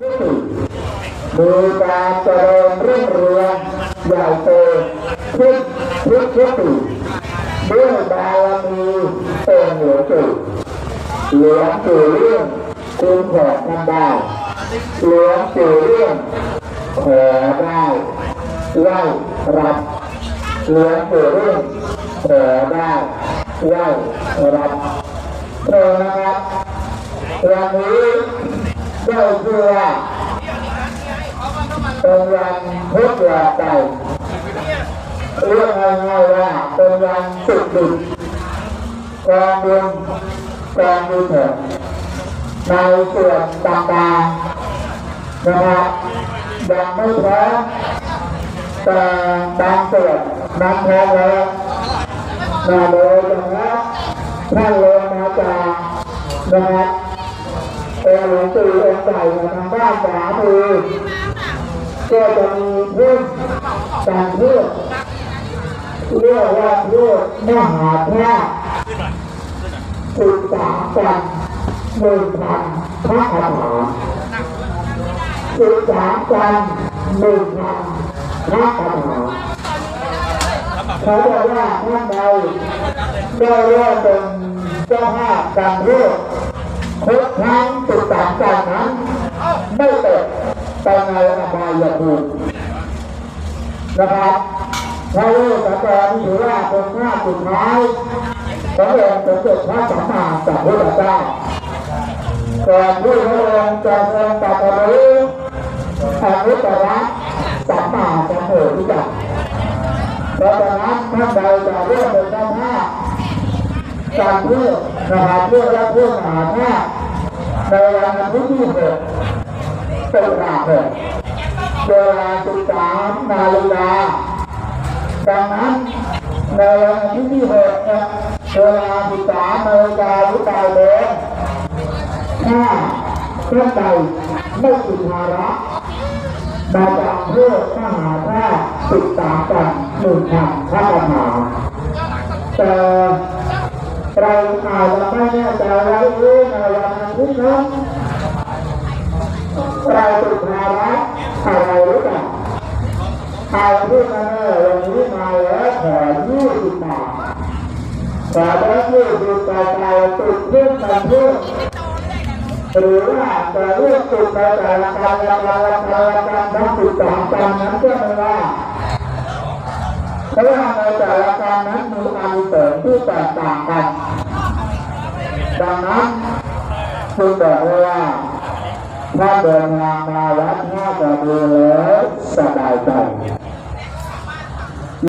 มีการเจริญรุ่งเรืองใหญ่โตขึ้นทุกทุกปีด้วยบารมีองค์หลวงปู่หลวงปู่เรื่องคุณขอทำได้หลวงปู่เรื่องขอได้ไล่รับหลวงปู่เรื่องขอได้ไล่รับตรงนะครับวันนี้ ได้เพื่อเป็นวันพุธหลอกใจเรื่องง่ายๆว่าเป็นวันสุดดิบกองบุญกองบุญเถิดในส่วนต่างๆนะครับยังไม่พร้อมแต่บางส่วนนั้นพร้อมแล้วมาโดยเฉพาะท่านลงมาจากนะครับ องค์หลวงปู่องค์ใหญ่ทางด้านขวามือก็จะมีพูดต่างพูดเรียกว่าพูดมหาพระศึกษากันหนึ่งพันพระคาถาศึกษากันหนึ่งพันพระคาถาเขาบอกว่าท่านใดได้เริ่มเป็นเจ้าภาพการพูด ทุกครั้งศึกษามกันนั้นไม่ตกไปในอบายภูมินะครับพระลูกตะกอนถือว่าเป็นข้าสุดท้ายขององค์สมเด็จพระสัมมาสัมพุทธเจ้าก่อนที่พระองค์จะทรงตรัสรู้อนุตตรสัมมาสัมพุทธเจ้าเพราะฉะนั้นท่านใดจะเรื่องเป็นเจ้าภาพ การเพื่อนะครับเพื่อและเพื่อมหาภาคในวันที่ที่หกตุลาคมเวลาสิบสามนาฬิกาดังนั้นในวันที่ที่หกเวลาสิบสามนาฬิกาหรือบ่ายโมงถ้าเพื่อนใดไม่ติดภาระมาจากเพื่อมหาภาคติดตากันหนึ่งคำพระคาถาแต่ เราอาจจะไม่แน่ใจว่าเอ๊ะในวันอาทิตย์นั้นเราติดภาระอะไรหรือเปล่าเอาที่มาเนอวันนี้มาแล้วขอยี่สิบบาทขอได้ยี่สิบต่อไปติดเพื่อนกันเพื่อนหรือว่าจะเลือกติดไปแต่ละการละการละการละการทั้งติดสามการนั้นก็ไม่ว่าเพ ราะว่าในแต่ละการนั้นมีการเสริมที่แตกต่างกัน ดังนั้นจึงบอกว่าถ้าเดินทางมาวัดท่ากระบือแล้วสบายใจ